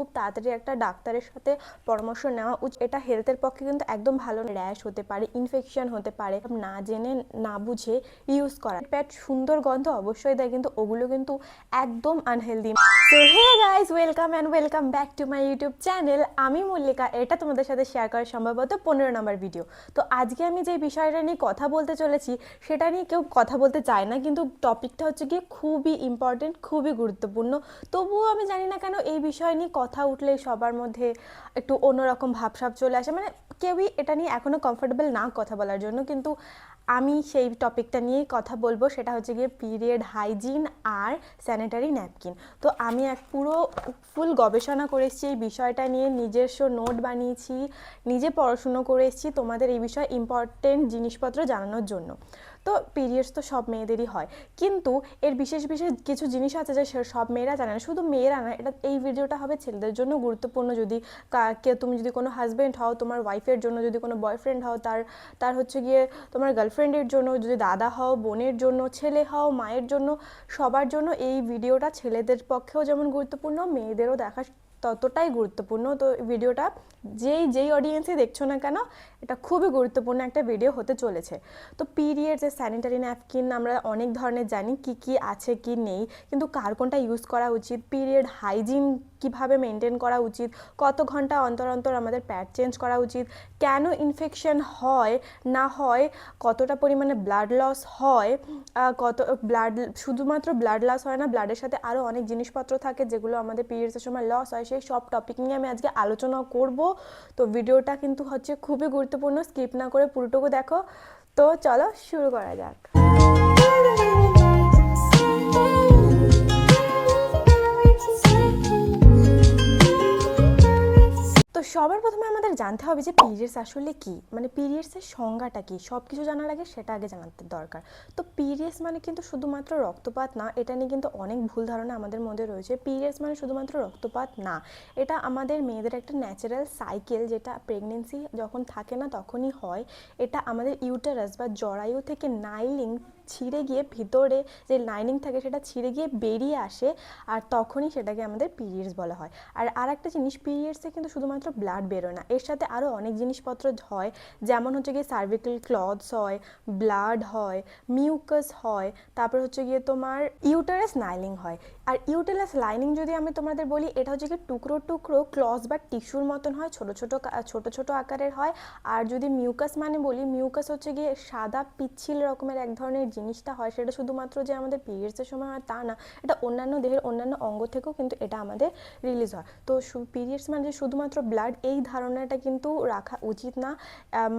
খুব তাড়াতাড়ি একটা ডাক্তারের সাথে পরামর্শ নেওয়া উচিত। এটা হেলথের পক্ষে কিন্তু একদম ভালো র্যাশ হতে পারে ইনফেকশন হতে পারে। না জেনে, না বুঝে ইউজ করা। প্যাট সুন্দর গন্ধ অবশ্যই দেয়, কিন্তু ওগুলো কিন্তু একদম unhealthy so hey guys welcome and welcome back to my YouTube channel আমি মল্লিকা। এটা তোমাদের সাথে শেয়ার করা সম্ভবত পনেরো নম্বর ভিডিও তো আজকে আমি যে বিষয়টা নিয়ে কথা বলতে চলেছি, সেটা নিয়ে কেউ কথা বলতে চায় না, কিন্তু টপিকটা হচ্ছে গিয়ে খুবই ইম্পর্টেন্ট খুবই গুরুত্বপূর্ণ। তবুও আমি জানি না কেন এই বিষয় নিয়ে কথা উঠলেই সবার মধ্যে একটু অন্যরকম ভাবসাব চলে আসে। মানে কেউই এটা নিয়ে এখনও কমফোর্টেবল না কথা বলার জন্য। কিন্তু আমি সেই টপিকটা নিয়েই কথা বলব, সেটা হচ্ছে গিয়ে পিরিয়ড হাইজিন আর স্যানিটারি ন্যাপকিন তো আমি এক পুরো ফুল গবেষণা করে এসেছি, এই বিষয়টা নিয়ে নিজস্ব নোট বানিয়েছি, নিজে পড়াশুনো করে এসেছি তোমাদের এই বিষয়ে ইম্পর্টেন্ট জিনিসপত্র জানানোর জন্য। তো পিরিয়ডস তো সব মেয়েদেরই হয়। কিন্তু এর বিশেষ বিশেষ কিছু জিনিস আছে যে সব মেয়েরা জানে না। শুধু মেয়েরা না, এটা এই ভিডিওটা হবে ছেলেদের জন্য গুরুত্বপূর্ণ। যদি কা- তুমি যদি কোনো হাজব্যান্ড হও, তোমার ওয়াইফের জন্য যদি কোনো বয়ফ্রেন্ড হও, তার তার হচ্ছে গিয়ে তোমার গার্লফ্রেন্ডের জন্য, যদি দাদা হও, বোনের জন্য, ছেলে হও, মায়ের জন্য, সবার জন্য এই ভিডিওটা ছেলেদের পক্ষেও যেমন গুরুত্বপূর্ণ, মেয়েদেরও দেখা ততটাই গুরুত্বপূর্ণ। তো ভিডিওটা যেই যেই অডিয়েন্সে দেখছ না কেন, এটা খুবই গুরুত্বপূর্ণ একটা ভিডিও হতে চলেছে। তো পিরিয়ড যে স্যানিটারি ন্যাপকিন আমরা অনেক ধরনের জানি কি কি আছে, কি নেই, কিন্তু কার কোনটা ইউজ করা উচিত? পিরিয়ড হাইজিন কীভাবে মেনটেন করা উচিত? কত ঘণ্টা অন্তর অন্তর আমাদের প্যাড চেঞ্জ করা উচিত? কেন ইনফেকশন হয়, না হয়, কতটা পরিমাণে ব্লাড লস হয় কত ব্লাড শুধুমাত্র ব্লাড লস হয় না ব্লাডের সাথে আরও অনেক জিনিসপত্র থাকে যেগুলো আমাদের পিরিয়ডসের সময় লস হয় সেই সব টপিক নিয়ে আমি আজকে আলোচনা করব। তো ভিডিওটা কিন্তু হচ্ছে খুবই গুরুত্বপূর্ণ স্কিপ না করে পুরোটুকু দেখো। তো চলো শুরু করা যাক। তো সবার প্রথমে আমাদের জানতে হবে যে পিরিয়ডস আসলে কি? মানে পিরিয়ডসের সংজ্ঞাটা কি? সব কিছু জানার আগে সেটা আগে জানাতে দরকার। তো পিরিয়ডস মানে কিন্তু শুধুমাত্র রক্তপাত না, এটা নিয়ে কিন্তু অনেক ভুল ধারণা আমাদের মধ্যে রয়েছে। পিরিয়ডস মানে শুধুমাত্র রক্তপাত না, এটা আমাদের মেয়েদের একটা ন্যাচারাল সাইকেল যেটা প্রেগনেন্সি যখন থাকে না তখনই হয়। এটা আমাদের ইউটারাস বা জরায়ু থেকে নাইলিং ছিঁড়ে গিয়ে ভিতরে যে লাইনিং থাকে সেটা ছিঁড়ে গিয়ে বেরিয়ে আসে আর তখনই সেটাকে আমাদের পিরিয়ডস বলা হয়। আর আর একটা জিনিস পিরিয়ডসে কিন্তু শুধুমাত্র ব্লাড বেরোয় না। এর সাথে আরও অনেক জিনিসপত্র হয়, যেমন হচ্ছে গিয়ে সার্ভিক্যাল ক্লথস হয় ব্লাড হয় মিউকাস হয়, তারপর হচ্ছে গিয়ে তোমার ইউটারাস নাইলিং হয়। আর ইউটেরাস লাইনিং যদি আমি তোমাদের বলি, এটা হচ্ছে গিয়ে টুকরো টুকরো ক্লস বা টিস্যুর মতন হয়, ছোট ছোট কা- ছোট ছোট আকারের হয়। আর যদি মিউকাস মানে বলি মিউকাস হচ্ছে গিয়ে সাদা পিচ্ছিল রকমের এক ধরনের জিনিসটা হয় সেটা শুধুমাত্র যে আমাদের পিরিয়ডসের সময় হয় তা না, এটা অন্যান্য দেহের অন্যান্য অঙ্গ থেকেও কিন্তু এটা আমাদের রিলিজ হয়। তো পিরিয়ডস মানে যে শুধুমাত্র ব্লাড এই ধারণাটা কিন্তু রাখা উচিত না।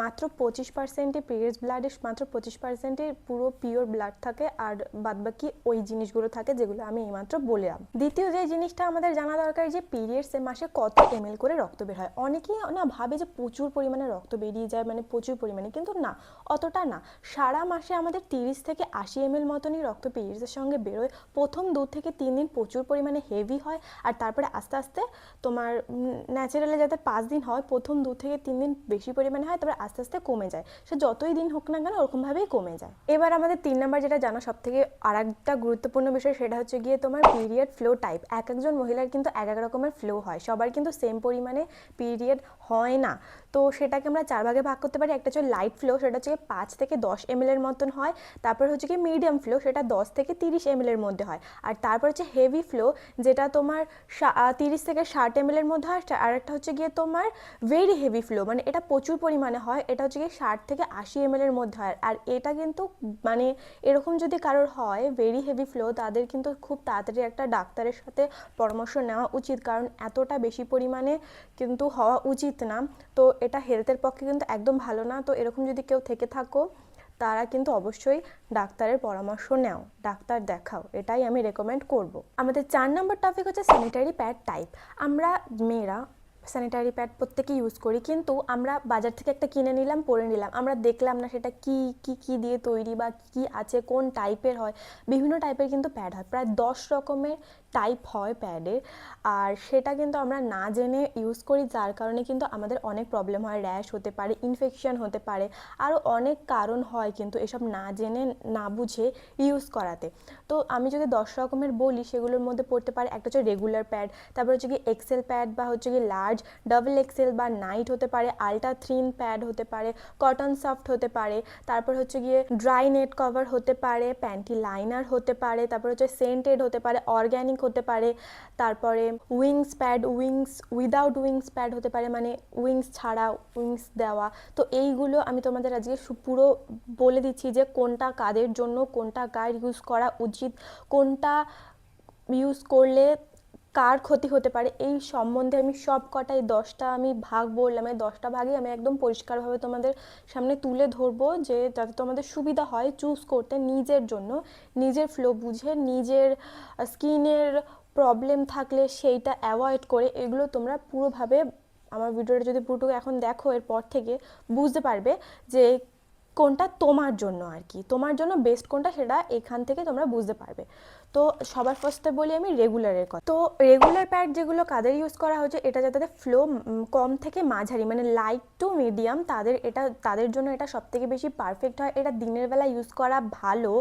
মাত্র পঁচিশ পার্সেন্টে পিরিয়ডস ব্লাডে মাত্র পঁচিশ পার্সেন্টে পুরো পিওর ব্লাড থাকে আর বাদবাকি ওই জিনিসগুলো থাকে যেগুলো আমি এইমাত্র বললাম। দ্বিতীয় যে জিনিসটা আমাদের জানা দরকার যে পিরিয়ডসে মাসে কত এম করে রক্ত বের হয়। অনেকেই না ভাবে যে প্রচুর পরিমাণে রক্ত বেরিয়ে যায় মানে প্রচুর পরিমাণে, কিন্তু না, অতটা না। সারা মাসে আমাদের তিরিশ থেকে আশি এম এল মতনই রক্ত পিরিয়ডসের সঙ্গে বেরোয়। প্রথম দু থেকে তিন দিন প্রচুর পরিমাণে হেভি হয় আর তারপরে আস্তে আস্তে তোমার ন্যাচারালি যাতে পাঁচ দিন হয়, প্রথম দু থেকে তিন দিন বেশি পরিমাণে হয়, তারপরে আস্তে আস্তে কমে যায়। সে যতই দিন হোক না কেন ওরকমভাবেই কমে যায়। এবার আমাদের তিন নাম্বার যেটা জানা সব থেকে আর একটা গুরুত্বপূর্ণ বিষয়, সেটা হচ্ছে গিয়ে তোমার পিরিয়ড ফ্লো টাইপ এক একজন মহিলার কিন্তু এক এক রকমের ফ্লো হয়। সবার কিন্তু সেম পরিমাণে পিরিয়ড হয় না। তো সেটাকে আমরা চার ভাগে ভাগ করতে পারি। একটা হচ্ছে লাইট ফ্লো সেটা হচ্ছে পাঁচ থেকে দশ এম এর মতন হয়। তারপর হচ্ছে কি মিডিয়াম ফ্লো সেটা দশ থেকে তিরিশ এম এর মধ্যে হয়। আর তারপর হচ্ছে হেভি ফ্লো যেটা তোমার তিরিশ থেকে ষাট এম এর মধ্যে হয়, আর একটা হচ্ছে গিয়ে তোমার ভেরি হেভি ফ্লো মানে এটা প্রচুর পরিমাণে হয়, এটা হচ্ছে গিয়ে ষাট থেকে আশি এম এর মধ্যে হয়। আর এটা কিন্তু মানে এরকম যদি কারোর হয় ভেরি হেভি ফ্লো তাদের কিন্তু খুব তাড়াতাড়ি একটা ডাক্তারের সাথে পরামর্শ নেওয়া উচিত, কারণ এতটা বেশি পরিমাণে কিন্তু হওয়া উচিত না। তো এটা হেলথের পক্ষে কিন্তু একদম ভালো না। তো এরকম যদি কেউ থেকে থাকো তারা কিন্তু অবশ্যই ডাক্তারের পরামর্শ নাও, ডাক্তার দেখাও, এটাই আমি রেকমেন্ড করব। আমাদের চার নম্বর টপিক হচ্ছে স্যানিটারি প্যাড টাইপ আমরা মেয়েরা স্যানিটারি প্যাড প্রত্যেকে ইউজ করি, কিন্তু আমরা বাজার থেকে একটা কিনে নিলাম, পরে নিলাম। আমরা দেখলাম না সেটা কি কি কি দিয়ে তৈরি বা কি আছে, কোন টাইপের হয়। বিভিন্ন টাইপের কিন্তু প্যাড হয়। প্রায় দশ রকমের টাইপ হয় প্যাডের আর সেটা কিন্তু আমরা না জেনে ইউজ করি, যার কারণে কিন্তু আমাদের অনেক প্রবলেম হয় র্যাশ হতে পারে ইনফেকশন হতে পারে আরও অনেক কারণ হয় কিন্তু এসব না জেনে, না বুঝে ইউজ করাতে। তো আমি যদি দশ রকমের বলি, সেগুলোর মধ্যে পড়তে পারে, একটা হচ্ছে রেগুলার প্যাড তারপর হচ্ছে কি এক্সেল প্যাড বা হচ্ছে কি লার্জ ডাবল এক্সেল বা নাইট হতে পারে আলট্রা থ্রিন প্যাড হতে পারে কটন সফট হতে পারে, তারপর হচ্ছে গিয়ে ড্রাই নেট কভার হতে পারে প্যান্টি লাইনার হতে পারে, তারপর হচ্ছে সেন্টেড হতে পারে অর্গ্যানিক হতে পারে, তারপরে wings pad wings without wings pad হতে পারে মানে উইংস ছাড়া উইংস দেওয়া। তো এইগুলো আমি তোমাদের আজকে পুরো বলে দিচ্ছি যে কোনটা কাদের জন্য, কোনটা কার ইউজ করা উচিত, কোনটা ইউজ করলে কার ক্ষতি হতে পারে, এই সম্বন্ধে আমি সব কটাই দশটা আমি ভাগ বললাম। এই দশটা ভাগে আমি একদম পরিষ্কারভাবে তোমাদের সামনে তুলে ধরবো যে যাতে তোমাদের সুবিধা হয় চুজ করতে নিজের জন্য। নিজের ফ্লো বুঝে, নিজের স্কিনের প্রবলেম থাকলে সেইটা অ্যাভয়েড করে এগুলো তোমরা পুরোভাবে আমার ভিডিওটা যদি পুরোটুকু এখন দেখো, এরপর থেকে বুঝতে পারবে যে কোনটা তোমার জন্য আর কি। তোমার জন্য বেস্ট কোনটা সেটা এখান থেকে তোমরা বুঝতে পারবে। তো সবার ফার্স্টে বলি আমি রেগুলারের কথা। তো রেগুলার প্যাড যেগুলো কাদের ইউজ করা হচ্ছে, এটা যাতে ফ্লো কম থেকে মাঝারি মানে লাইট টু মিডিয়াম তাদের এটা, তাদের জন্য এটা সব থেকে বেশি পারফেক্ট হয়। এটা দিনের বেলা ইউজ করা ভালো,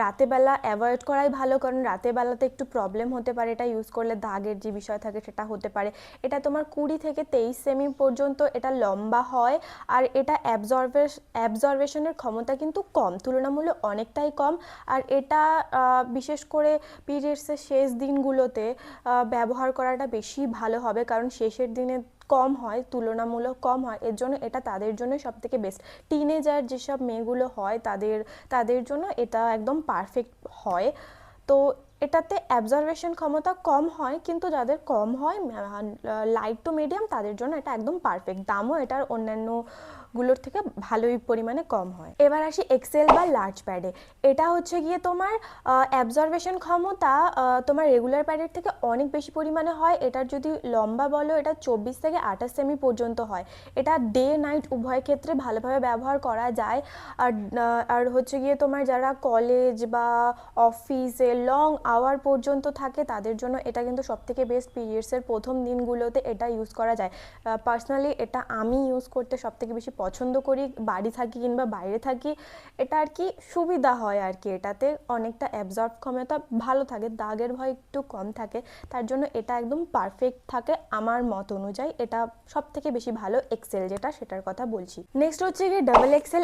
রাতে বেলা অ্যাভয়েড করাই ভালো, কারণ রাতে বেলাতে একটু প্রবলেম হতে পারে। এটা ইউজ করলে দাগের যে বিষয় থাকে সেটা হতে পারে। এটা তোমার কুড়ি থেকে তেইশ সেমি পর্যন্ত এটা লম্বা হয়, আর এটা অ্যাবজর্ভেশ অ্যাবজর্ভেশনের ক্ষমতা কিন্তু কম, তুলনামূলক অনেকটাই কম। আর এটা বিশেষ করে পিরিয়ডসের শেষ দিনগুলোতে ব্যবহার করাটা বেশি ভালো হবে। কারণ শেষের দিনে কম হয়, তুলনামূলক কম হয়। এর জন্য এটা তাদের জন্য সব থেকে বেস্ট টিনেজার যেসব মেয়েগুলো হয়, তাদের তাদের জন্য এটা একদম পারফেক্ট হয়। তো এটাতে অ্যাবজারভেশন ক্ষমতা কম হয়, কিন্তু যাদের কম হয় লাইট টু মিডিয়াম তাদের জন্য এটা একদম পারফেক্ট দামও এটার অন্যান্য গুলোর থেকে ভালোই পরিমাণে কম হয়। এবার আসি এক্সেল বা লার্জ প্যাডে এটা হচ্ছে গিয়ে তোমার অ্যাবজর্ভেশন ক্ষমতা তোমার রেগুলার প্যাডের থেকে অনেক বেশি পরিমাণে হয়। এটার যদি লম্বা বলো, এটা চব্বিশ থেকে আঠাশ সেমি পর্যন্ত হয়। এটা ডে নাইট উভয় ক্ষেত্রে ভালোভাবে ব্যবহার করা যায়। আর আর হচ্ছে গিয়ে তোমার যারা কলেজ বা অফিসে লং আওয়ার পর্যন্ত থাকে, তাদের জন্য এটা কিন্তু সবথেকে বেস্ট পিরিয়ডসের প্রথম দিনগুলোতে এটা ইউজ করা যায়। পার্সোনালি এটা আমি ইউজ করতে সবথেকে বেশি পছন্দ করি, বাড়ি থাকি কিংবা বাইরে থাকি, এটা আর কি সুবিধা হয় আর কি এটাতে। অনেকটা অ্যাবজর্ব ক্ষমতা ভালো থাকে, দাগের ভয় একটু কম থাকে, তার জন্য এটা একদম পারফেক্ট থাকে আমার মত অনুযায়ী। এটা সব থেকে বেশি ভালো এক্সেল যেটা, সেটার কথা বলছি। নেক্সট হচ্ছে গিয়ে ডাবল এক্সেল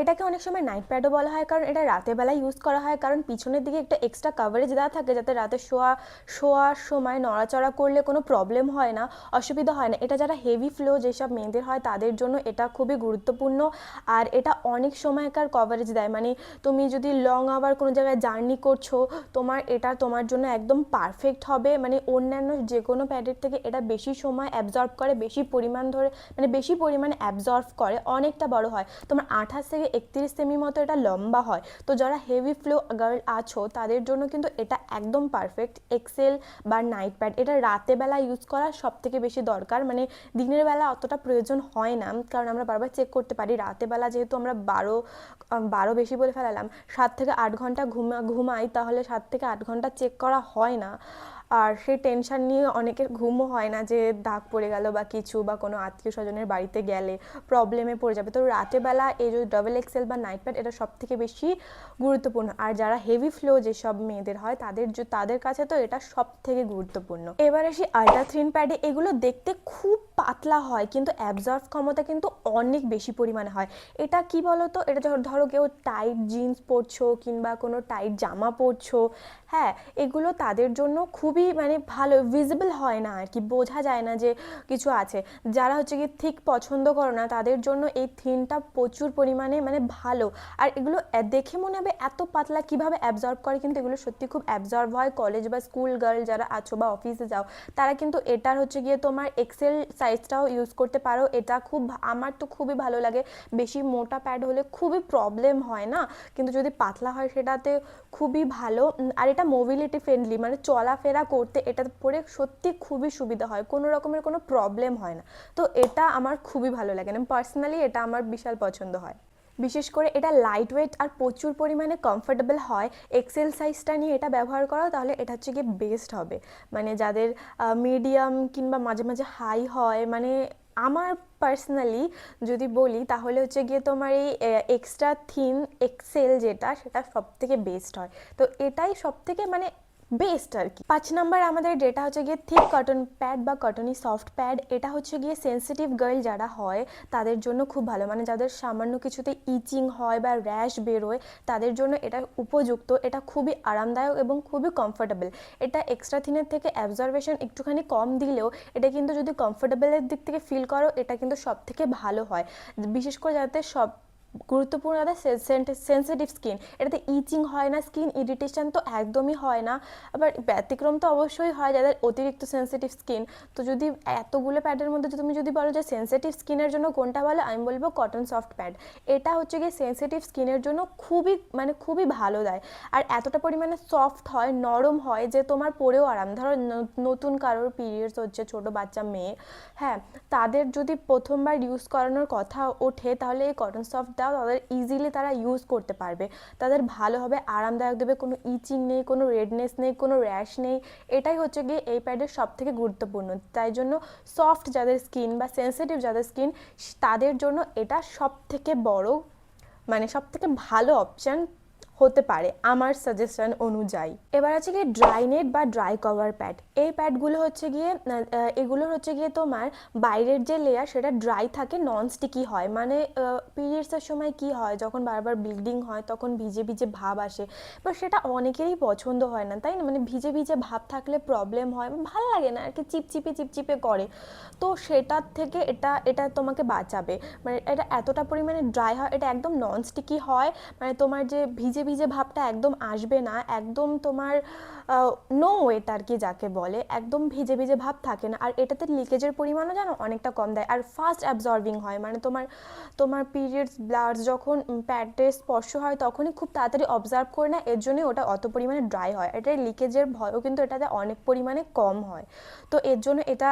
এটাকে অনেক সময় নাইট প্যাডও বলা হয়, কারণ এটা রাতের বেলা ইউজ করা হয়, কারণ পিছনের দিকে একটা এক্সট্রা কাভারেজ দেওয়া থাকে, যাতে রাতে শোয়া, শোয়ার সময় নড়াচড়া করলে কোনো প্রবলেম হয় না, অসুবিধা হয় না। এটা যারা হেভি ফ্লো যেসব মেয়েদের হয়, তাদের জন্য এটা খুবই গুরুত্বপূর্ণ। আর এটা অনেক সময়কার কভারেজ দেয়। মানে তুমি যদি লং আওয়ার কোনো জায়গায় জার্নি করছ, তোমার এটা তোমার জন্য একদম পারফেক্ট হবে। মানে অন্যান্য যে কোনো প্যাডের থেকে এটা বেশি সময় অ্যাবজর্ব করে, বেশি পরিমাণ ধরে মানে বেশি পরিমাণে অ্যাবজর্ব করে, অনেকটা বড় হয়। তোমার আঠাশ থেকে একত্রিশ সেমি মতো এটা লম্বা হয়। তো যারা হেভি ফ্লো গার্ল আছো, তাদের জন্য কিন্তু এটা একদম পারফেক্ট এক্সেল বা নাইট প্যাড এটা রাতে বেলা ইউজ করা সব থেকে বেশি দরকার। মানে দিনের বেলা অতটা প্রয়োজন হয় না। কারণ আমরা বারবার চেক করতে পারি। রাতে বেলা যেহেতু আমরা বারো বারো বেশি বলে ফেলালাম, সাত থেকে আট ঘণ্টা ঘুমা, ঘুমাই তাহলে সাত থেকে আট ঘণ্টা চেক করা হয় না। আর সেই টেনশন নিয়ে অনেকের ঘুমও হয় না যে দাগ পড়ে গেল বা কিছু বা কোনো আত্মীয় স্বজনের বাড়িতে গেলে প্রবলেমে পড়ে যাবে। তো রাতেবেলা এই যে ডবল এক্সেল বা নাইট প্যাড এটা সব থেকে বেশি গুরুত্বপূর্ণ। আর যারা হেভি ফ্লো যেসব মেয়েদের হয়, তাদের তাদের কাছে তো এটা সব থেকে গুরুত্বপূর্ণ। এবার আসি আল্ট্রা থ্রিন প্যাডে এগুলো দেখতে খুব পাতলা হয়, কিন্তু অ্যাবজর্ভ ক্ষমতা কিন্তু অনেক বেশি পরিমাণে হয়। এটা কি বলতো? এটা ধর- ধরো কেউ টাইট জিন্স পরছো কিংবা কোনো টাইট জামা পরছো হ্যাঁ এগুলো তাদের জন্য খুবই মানে ভালো ভিজিবল হয় না আর কি, বোঝা যায় না যে কিছু আছে। যারা হচ্ছে কি থিক পছন্দ করো না, তাদের জন্য এই থিনটা প্রচুর পরিমাণে মানে ভালো। আর এগুলো দেখে মনে হবে এত পাতলা কীভাবে অ্যাবজর্ব করে, কিন্তু এগুলো সত্যি খুব অ্যাবজর্ব হয়। কলেজ বা স্কুল গার্ল যারা আছো বা অফিসে যাও, তারা কিন্তু এটার হচ্ছে গিয়ে তোমার এক্সেল সাইজটাও ইউজ করতে পারো। এটা খুব আমার তো খুবই ভালো লাগে। বেশি মোটা প্যাড হলে খুবই প্রবলেম হয় না? কিন্তু যদি পাতলা হয় সেটাতে খুবই ভালো। আর এটা মোবিলিটি ফ্রেন্ডলি মানে চলাফেরা করতে এটা পরে সত্যি খুবই সুবিধা হয়। কোনো রকমের কোনো প্রবলেম হয় না। তো এটা আমার খুবই ভালো লাগে। মানে পার্সোনালি এটা আমার বিশাল পছন্দ হয়। বিশেষ করে এটা লাইট ওয়েট আর প্রচুর পরিমাণে কমফোর্টেবল হয়। এক্সেল সাইজটা নিয়ে এটা ব্যবহার করো তাহলে এটা হচ্ছে গিয়ে বেস্ট হবে। মানে যাদের মিডিয়াম কিংবা মাঝে মাঝে হাই হয় মানে আমার পার্সোনালি যদি বলি তাহলে হচ্ছে গিয়ে তোমার এই এক্সট্রা থিন এক্সেল যেটা, সেটা সব থেকে বেস্ট হয়। তো এটাই সব থেকে মানে বেস্ট আর কি। পাঁচ নাম্বার আমাদের ডেটা হচ্ছে গিয়ে থিক কটন প্যাড বা কটনি সফট প্যাড এটা হচ্ছে গিয়ে সেন্সিটিভ গার্ল যারা হয়, তাদের জন্য খুব ভালো। মানে যাদের সামান্য কিছুতে ইচিং হয় বা র্যাশ বেরোয়, তাদের জন্য এটা উপযুক্ত, এটা খুবই আরামদায়ক এবং খুবই কমফোর্টেবল এটা এক্সট্রা থিনের থেকে অ্যাবজর্বেশন একটুখানি কম দিলেও, এটা কিন্তু যদি কমফোর্টেবলের দিক থেকে ফিল করো, এটা কিন্তু সব থেকে ভালো হয়। বিশেষ করে যাতে সব গুরুত্বপূর্ণ যাদের সেন্সিটিভ স্কিন এটাতে ইচিং হয় না স্কিন ইরিটেশন তো একদমই হয় না। আবার ব্যতিক্রম তো অবশ্যই হয় যাদের অতিরিক্ত সেন্সিটিভ স্কিন তো যদি এতগুলো প্যাডের মধ্যে তুমি যদি বলো যে সেন্সিটিভ স্কিনের জন্য কোনটা ভালো, আমি বলব কটন সফট প্যাড এটা হচ্ছে গিয়ে সেন্সিটিভ স্কিনের জন্য খুবই মানে খুবই ভালো দেয়। আর এতটা পরিমাণে সফট হয়, নরম হয় যে তোমার পরেও আরাম। ধরো নতুন কারোর পিরিয়ডস হচ্ছে ছোট বাচ্চা, মেয়ে। হ্যাঁ তাদের যদি প্রথমবার ইউজ করানোর কথা ওঠে, তাহলে এই কটন সফট দাও তাদের ইজিলি তারা ইউজ করতে পারবে। তাদের ভালোভাবে আরামদায়ক দেবে, কোনো ইচিং নেই, কোনো রেডনেস নেই, কোনো র্যাশ নেই। এটাই হচ্ছে গিয়ে এই প্যাডের সব থেকে গুরুত্বপূর্ণ। তাই জন্য সফট যাদের স্কিন বা সেন্সিটিভ যাদের স্কিন তাদের জন্য এটা সব থেকে বড় মানে সব থেকে ভালো অপশান হতে পারে আমার সাজেশন অনুযায়ী। এবার আছে গিয়ে ড্রাই নেট বা ড্রাই কভার প্যাড এই প্যাডগুলো হচ্ছে গিয়ে এগুলো হচ্ছে গিয়ে তোমার বাইরের যে লেয়ার সেটা ড্রাই থাকে নন স্টিকি হয়। মানে পিরিয়ডসের সময় কি হয়, যখন বারবার ব্লিডিং হয়, তখন ভিজে ভিজে ভাব আসে। বা সেটা অনেকেরই পছন্দ হয় না, তাই না? মানে ভিজে ভিজে ভাব থাকলে প্রবলেম হয়, ভালো লাগে না আর কি চিপচিপে চিপচিপে করে। তো সেটার থেকে এটা এটা তোমাকে বাঁচাবে। মানে এটা এতটা পরিমাণে ড্রাই হয়, এটা একদম নন স্টিকি হয়। মানে তোমার যে ভিজে ভিজে ভাবটা একদম আসবে না একদম তোমার নো ওয়েট আর কি যাকে বলে, একদম ভিজে ভিজে ভাব থাকে না। আর এটাতে লিকেজের পরিমাণও জানো অনেকটা কম দেয়। আর ফাস্ট অ্যাবজর্বিং হয় মানে তোমার তোমার পিরিয়ডস ব্লাডস যখন প্যাডে স্পর্শ হয় তখনই খুব তাড়াতাড়ি অবজার্ভ করে না এর জন্যই ওটা অত পরিমাণে ড্রাই হয়। এটার লিকেজের ভয়ও কিন্তু এটাতে অনেক পরিমাণে কম হয়। তো এর জন্য এটা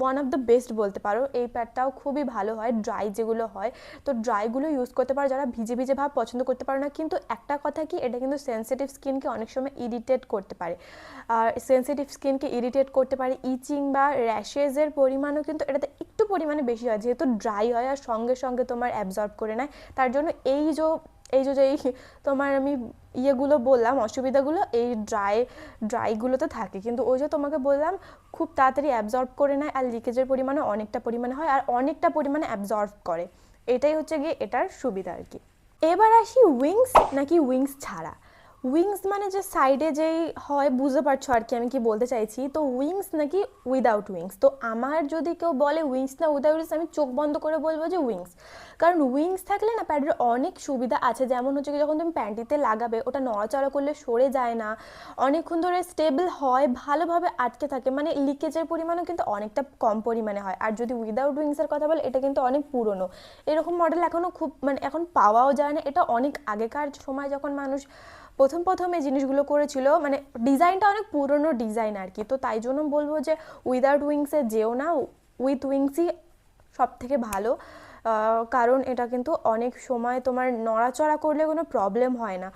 ওয়ান অফ দ্য বেস্ট বলতে পারো। এই প্যাডটাও খুবই ভালো হয় ড্রাই যেগুলো হয়। তো ড্রাইগুলো ইউজ করতে পারো, যারা ভিজে ভিজে ভাব পছন্দ করতে পারো না। কিন্তু একটা কথা কি, এটা কিন্তু সেন্সিটিভ স্কিনকে অনেক সময় ইরিটেট করতে পারে। আর সেন্সিটিভ স্কিনকে ইরিটেট করতে পারে ইচিং বা র্যাশেজের পরিমাণও কিন্তু এটাতে একটু পরিমাণে বেশি হয়, যেহেতু ড্রাই হয় আর সঙ্গে সঙ্গে তোমার অ্যাবজর্ব করে নেয়। তার জন্য এই যে এই যে এই তোমার আমি ইয়েগুলো বললাম, অসুবিধাগুলো এই ড্রাই ড্রাইগুলোতে থাকে। কিন্তু ওই যে তোমাকে বললাম, খুব তাড়াতাড়ি অ্যাবজর্ব করে নেয় আর লিকেজের পরিমাণও অনেকটা পরিমাণে হয় আর অনেকটা পরিমাণে অ্যাবজর্ব করে। এটাই হচ্ছে গিয়ে এটার সুবিধা আর কি। এবার আসি উইংস নাকি উইংস ছাড়া। উইংস মানে যে সাইডে যেই হয়, বুঝতে পারছ আর কি আমি কি বলতে চাইছি? তো উইংস নাকি উইদাউট উইংস তো আমার যদি কেউ বলে উইংস না উইদাউট উইংস আমি চোখ বন্ধ করে বলব যে উইংস কারণ উইংস থাকলে না প্যাডের অনেক সুবিধা আছে। যেমন হচ্ছে কি, যখন তুমি প্যান্টিতে লাগাবে, ওটা নড়াচড়া করলে সরে যায় না। অনেকক্ষণ ধরে স্টেবল হয়, ভালোভাবে আটকে থাকে। মানে লিকেজের পরিমাণও কিন্তু অনেকটা কম পরিমাণে হয়। আর যদি উইদাউট উইংসের কথা বলে, এটা কিন্তু অনেক পুরনো। এরকম মডেল এখনও খুব মানে এখন পাওয়াও যায় না। এটা অনেক আগেকার সময় যখন মানুষ প্রথম প্রথম এই জিনিসগুলো করেছিল। মানে ডিজাইনটা অনেক পুরনো ডিজাইন আর কি। তো তাই জন্য বলব যে উইদাউট উইংসে যেও না। উইথ উইংসই সব থেকে ভালো। কারণ এটা কিন্তু অনেক সময় তোমার নড়াচড়া করলে কোনো প্রবলেম হয় না।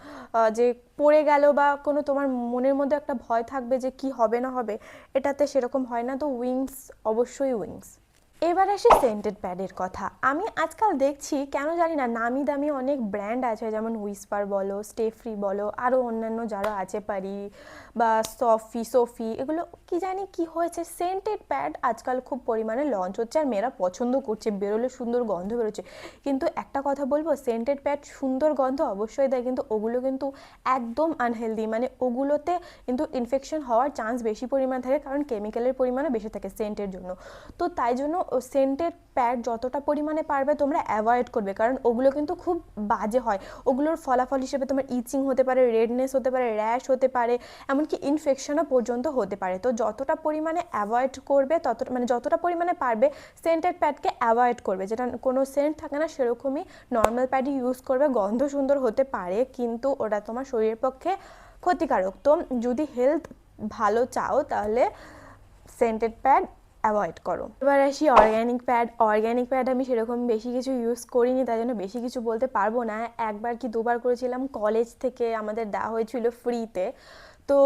যে পড়ে গেল বা কোনো তোমার মনের মধ্যে একটা ভয় থাকবে যে কি হবে না হবে, এটাতে সেরকম হয় না। তো উইংস অবশ্যই উইংস এবার আসি সেন্টেড প্যাডের কথা। আমি আজকাল দেখছি, কেন জানি না, নামি দামি অনেক ব্র্যান্ড আছে, যেমন হুইসপার বলো স্টেফ্রি বলো আরও অন্যান্য যারা আছে পারি, বা সফি সোফি এগুলো কি জানি কি হয়েছে? সেন্টেড প্যাড আজকাল খুব পরিমাণে লঞ্চ হচ্ছে আর মেয়েরা পছন্দ করছে, বেরোলে সুন্দর গন্ধ বেরোচ্ছে। কিন্তু একটা কথা বলব সেন্টেড প্যাড সুন্দর গন্ধ অবশ্যই দেয়, কিন্তু ওগুলো কিন্তু একদম আনহেলদি মানে ওগুলোতে কিন্তু ইনফেকশন হওয়ার চান্স বেশি পরিমাণ থাকে, কারণ কেমিক্যালের পরিমাণও বেশি থাকে সেন্টের জন্য। তো তাই জন্য সেন্টের প্যাড যতটা পরিমাণে পারবে তোমরা অ্যাভয়েড করবে। কারণ ওগুলো কিন্তু খুব বাজে হয়। ওগুলোর ফলাফল হিসেবে তোমার ইচিং হতে পারে রেডনেস হতে পারে র্যাশ হতে পারে, এমনকি ইনফেকশনও পর্যন্ত হতে পারে। তো যতটা পরিমাণে অ্যাভয়েড করবে ততটা মানে যতটা পরিমাণে পারবে সেন্টেড প্যাডকে অ্যাভয়েড করবে। যেটা কোনো সেন্ট থাকে না, সেরকমই নর্মাল প্যাডই ইউজ করবে। গন্ধ সুন্দর হতে পারে, কিন্তু ওটা তোমার শরীরের পক্ষে ক্ষতিকারক। তো যদি হেলথ ভালো চাও, তাহলে সেন্টেড প্যাড অ্যাভয়েড করো। এবার আসি অর্গ্যানিক প্যাড অর্গ্যানিক প্যাড আমি সেরকম বেশি কিছু ইউজ করিনি, তাই জন্য বেশি কিছু বলতে পারব না। একবার কি দুবার করেছিলাম কলেজ থেকে আমাদের দেওয়া হয়েছিল ফ্রিতে তো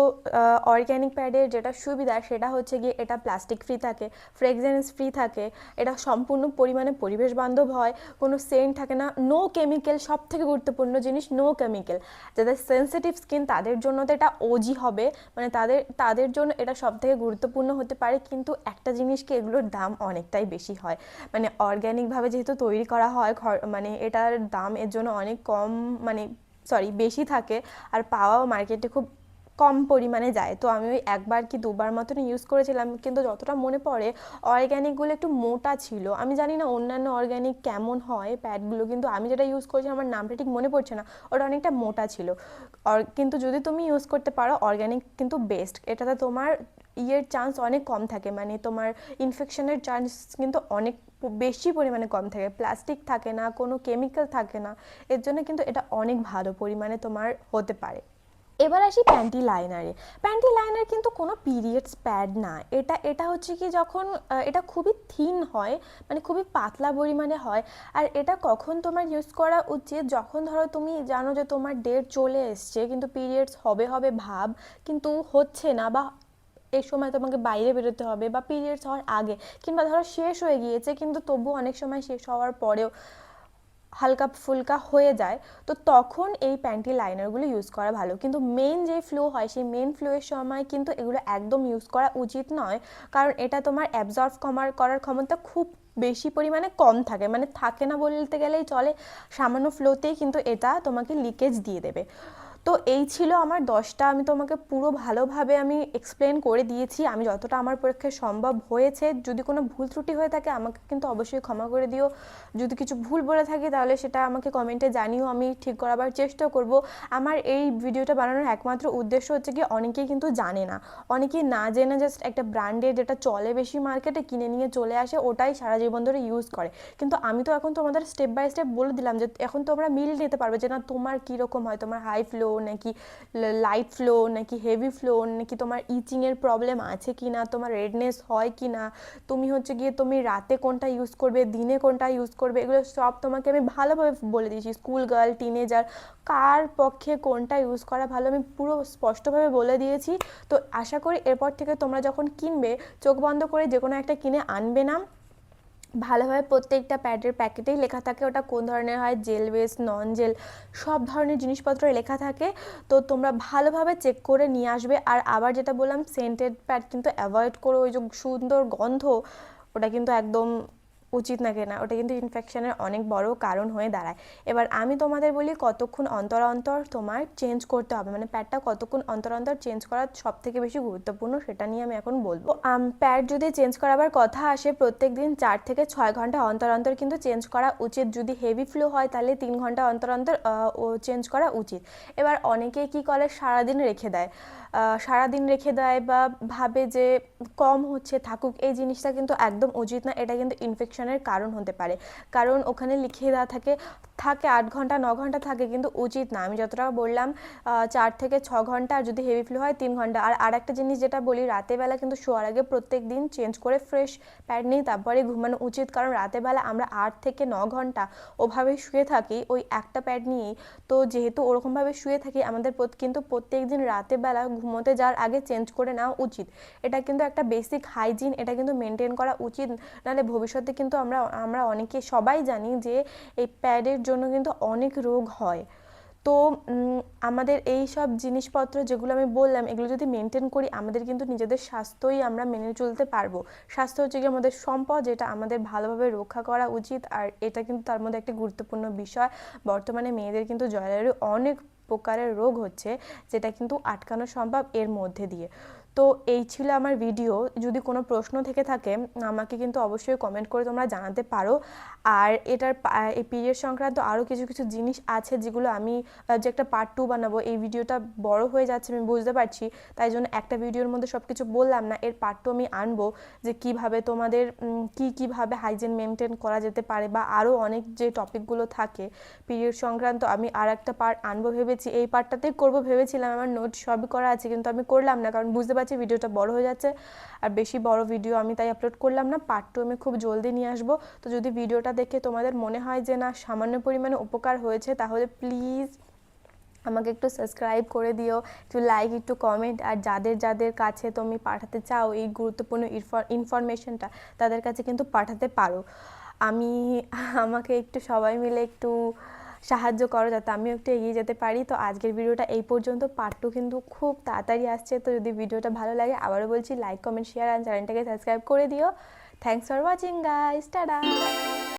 অর্গ্যানিক প্যাডের যেটা সুবিধা সেটা হচ্ছে গিয়ে এটা প্লাস্টিক ফ্রি থাকে ফ্রেগরেন্স ফ্রি থাকে, এটা সম্পূর্ণ পরিমাণে পরিবেশ বান্ধব হয়, কোনো সেন্ট থাকে না নো কেমিক্যাল সব থেকে গুরুত্বপূর্ণ জিনিস নো কেমিক্যাল যাদের সেন্সিটিভ স্কিন তাদের জন্য তো এটা ওজি হবে মানে তাদের তাদের জন্য এটা সব থেকে গুরুত্বপূর্ণ হতে পারে, কিন্তু একটা জিনিসকে এগুলোর দাম অনেকটাই বেশি হয়। মানে অর্গ্যানিকভাবে যেহেতু তৈরি করা হয়, ঘর মানে এটার দাম এর জন্য অনেক কম মানে সরি বেশি থাকে, আর পাওয়াও মার্কেটে খুব কম পরিমাণে যায়। তো আমি ওই একবার কি দুবার মতন ইউজ করেছিলাম, কিন্তু যতটা মনে পড়ে অর্গ্যানিকগুলো একটু মোটা ছিল। আমি জানি না অন্যান্য অর্গ্যানিক কেমন হয় প্যাডগুলো কিন্তু আমি যেটা ইউজ করেছি, আমার নামটা ঠিক মনে পড়ছে না, ওটা অনেকটা মোটা ছিল। কিন্তু যদি তুমি ইউজ করতে পারো অর্গ্যানিক কিন্তু বেস্ট এটাতে তোমার ইয়ের চান্স অনেক কম থাকে মানে তোমার ইনফেকশনের চান্স কিন্তু অনেক বেশি পরিমাণে কম থাকে। প্লাস্টিক থাকে না, কোনো কেমিক্যাল থাকে না, এর জন্য কিন্তু এটা অনেক ভালো পরিমাণে তোমার হতে পারে। এবার আসি প্যান্টি লাইনারে প্যান্টি লাইনার কিন্তু কোনো পিরিয়ডস প্যাড না। এটা এটা হচ্ছে কি যখন এটা খুবই থিন হয় মানে খুবই পাতলা পরিমাণে হয়, আর এটা কখন তোমার ইউজ করা উচিত? যখন ধরো তুমি জানো যে তোমার ডেট চলে এসছে, কিন্তু পিরিয়ডস হবে হবে ভাব, কিন্তু হচ্ছে না বা এই সময় তোমাকে বাইরে বেরোতে হবে বা পিরিয়ডস হওয়ার আগে, কিংবা ধরো শেষ হয়ে গিয়েছে, কিন্তু তবু অনেক সময় শেষ হওয়ার পরেও হালকা ফুলকা হয়ে যায়, তো তখন এই প্যান্টি লাইনারগুলো ইউজ করা ভালো। কিন্তু মেন যে ফ্লো হয়, সেই মেন ফ্লোয়ের সময় কিন্তু এগুলো একদম ইউজ করা উচিত নয়। কারণ এটা তোমার অ্যাবজর্ভ কমার, করার ক্ষমতা খুব বেশি পরিমাণে কম থাকে। মানে থাকে না বলতে গেলেই চলে, সামান্য ফ্লোতেই কিন্তু এটা তোমাকে লিকেজ দিয়ে দেবে। তো এই ছিল আমার দশটা। আমি তোমাকে পুরো ভালোভাবে আমি এক্সপ্লেন করে দিয়েছি। আমি যতটা আমার পক্ষে সম্ভব হয়েছে। যদি কোনো ভুল ত্রুটি হয়ে থাকে, আমাকে কিন্তু অবশ্যই ক্ষমা করে দিও। যদি কিছু ভুল বলে থাকি, তাহলে সেটা আমাকে কমেন্টে জানিও। আমি ঠিক করাবার চেষ্টা করব। আমার এই ভিডিওটা বানানোর একমাত্র উদ্দেশ্য হচ্ছে কি অনেকেই কিন্তু জানে না। অনেকেই না জেনে জাস্ট একটা ব্র্যান্ডের যেটা চলে বেশি মার্কেটে কিনে নিয়ে চলে আসে, ওটাই সারা জীবন ধরে ইউজ করে। কিন্তু আমি তো এখন তোমাদের স্টেপ বাই স্টেপ বলে দিলাম যে, এখন তোমরা মিল নিতে পারবে যে, না, তোমার কীরকম হয়? তোমার হাই ফ্লো নাকি লাইট ফ্লো নাকি হেভি ফ্লো নাকি তোমার ইচিংয়ের প্রবলেম আছে কি না তোমার রেডনেস হয় কি না তুমি হচ্ছে গিয়ে তুমি রাতে কোনটা ইউজ করবে, দিনে কোনটা ইউজ করবে, এগুলো সব তোমাকে আমি ভালোভাবে বলে দিয়েছি। স্কুল গার্ল টিনেজার কার পক্ষে কোনটা ইউজ করা ভালো আমি পুরো স্পষ্টভাবে বলে দিয়েছি। তো আশা করি এরপর থেকে তোমরা যখন কিনবে, চোখ বন্ধ করে যে কোনো একটা কিনে আনবে না। ভালোভাবে প্রত্যেকটা প্যাডের প্যাকেটেই লেখা থাকে ওটা কোন ধরনের হয়, জেল বেস নন জেল, সব ধরনের জিনিসপত্র লেখা থাকে। তো তোমরা ভালোভাবে চেক করে নিয়ে আসবে। আর আবার যেটা বললাম সেন্টেড প্যাড কিন্তু অ্যাভয়েড করো, ওই যে সুন্দর গন্ধ, ওটা কিন্তু একদম উচিত না কেনা, ওটা কিন্তু ইনফেকশনের অনেক বড় কারণ হয়ে দাঁড়ায়। এবার আমি তোমাদের বলি কতক্ষণ অন্তর অন্তর তোমার চেঞ্জ করতে হবে মানে প্যাডটা কতক্ষণ অন্তর অন্তর চেঞ্জ করা সব থেকে বেশি গুরুত্বপূর্ণ সেটা নিয়ে আমি এখন বলব। প্যাড যদি চেঞ্জ করাবার কথা আসে প্রত্যেক দিন চার থেকে ছয় ঘণ্টা অন্তর অন্তর কিন্তু চেঞ্জ করা উচিত। যদি হেভি ফ্লো হয় তাহলে তিন ঘণ্টা অন্তর অন্তর চেঞ্জ করা উচিত। এবার অনেকে কি করে? সারাদিন রেখে দেয়। সারাদিন রেখে দেয় বা ভাবে যে কম হচ্ছে থাকুক, এই জিনিসটা কিন্তু একদম উচিত না। এটা কিন্তু ইনফেকশনের কারণ হতে পারে। কারণ ওখানে লিখে দেওয়া থাকে থাকে আট ঘণ্টা, ন ঘণ্টা থাকে কিন্তু উচিত না। আমি যতটা বললাম চার থেকে ছ ঘণ্টা আর যদি হেভি ফ্লো হয়, তিন ঘণ্টা। আর আর একটা জিনিস যেটা বলি রাতের বেলা কিন্তু শোয়ার আগে প্রত্যেক দিন চেঞ্জ করে ফ্রেশ প্যাড নিয়ে তারপরে ঘুমানো উচিত। কারণ রাতের বেলা আমরা আট থেকে ন ঘণ্টা ওভাবে শুয়ে থাকি ওই একটা প্যাড নিয়েই। তো যেহেতু ওরকমভাবে শুয়ে থাকি, আমাদের কিন্তু প্রত্যেক দিন রাতের বেলা ঘুমোতে যাওয়ার আগে চেঞ্জ করে নেওয়া উচিত। এটা কিন্তু একটা বেসিক হাইজিন এটা কিন্তু মেনটেন করা উচিত। নাহলে ভবিষ্যতে কিন্তু আমরা আমরা অনেকে সবাই জানি যে এই প্যাডের জন্য কিন্তু অনেক রোগ হয়। তো আমাদের এই সব জিনিসপত্র যেগুলো আমি বললাম, এগুলো যদি মেনটেন করি, আমাদের কিন্তু নিজেদের স্বাস্থ্যই আমরা মেনে চলতে পারব। স্বাস্থ্য হচ্ছে কি আমাদের সম্পদ, যেটা আমাদের ভালোভাবে রক্ষা করা উচিত, আর এটা কিন্তু তার মধ্যে একটা গুরুত্বপূর্ণ বিষয়। বর্তমানে মেয়েদের কিন্তু জয়েলারি অনেক প্রকারের রোগ হচ্ছে, যেটা কিন্তু আটকানো সম্ভব এর মধ্যে দিয়ে। তো এই ছিল আমার ভিডিও যদি কোনো প্রশ্ন থেকে থাকে, আমাকে কিন্তু অবশ্যই কমেন্ট করে তোমরা জানাতে পারো। আর এটার এই পিরিয়ড সংক্রান্ত আরও কিছু কিছু জিনিস আছে যেগুলো আমি যে একটা পার্ট টু বানাবো, এই ভিডিওটা বড় হয়ে যাচ্ছে আমি বুঝতে পারছি। তাই জন্য একটা ভিডিওর মধ্যে সব কিছু বললাম না, এর পার্ট টু আমি আনব যে কীভাবে তোমাদের কি, কীভাবে হাইজিন মেনটেন করা যেতে পারে বা আরও অনেক যে টপিকগুলো থাকে পিরিয়ড সংক্রান্ত আমি আর একটা পার্ট আনব ভেবেছি। এই পার্টটাতেই করব ভেবেছিলাম, আমার নোট সবই করা আছে, কিন্তু আমি করলাম না, কারণ বুঝতে পারছি পাচ্ছি ভিডিওটা বড় হয়ে যাচ্ছে। আর বেশি বড় ভিডিও আমি তাই আপলোড করলাম না পার্ট টু আমি খুব জলদি নিয়ে আসব। তো যদি ভিডিওটা দেখে তোমাদের মনে হয় যে, না, সামান্য পরিমাণে উপকার হয়েছে, তাহলে প্লিজ আমাকে একটু সাবস্ক্রাইব করে দিও, একটু লাইক একটু কমেন্ট আর যাদের যাদের কাছে তুমি পাঠাতে চাও এই গুরুত্বপূর্ণ ইনফরমেশনটা তাদের কাছে কিন্তু পাঠাতে পারো। আমি, আমাকে একটু সবাই মিলে একটু সাহায্য করো যাতে আমিও একটু এগিয়ে যেতে পারি। তো আজকের ভিডিওটা এই পর্যন্ত। পার্ট টু কিন্তু খুব তাড়াতাড়ি আসছে। তো যদি ভিডিওটা ভালো লাগে, আবারও বলছি লাইক কমেন্ট শেয়ার আর চ্যানেলটাকে সাবস্ক্রাইব করে দিও। Thanks for watching guys tata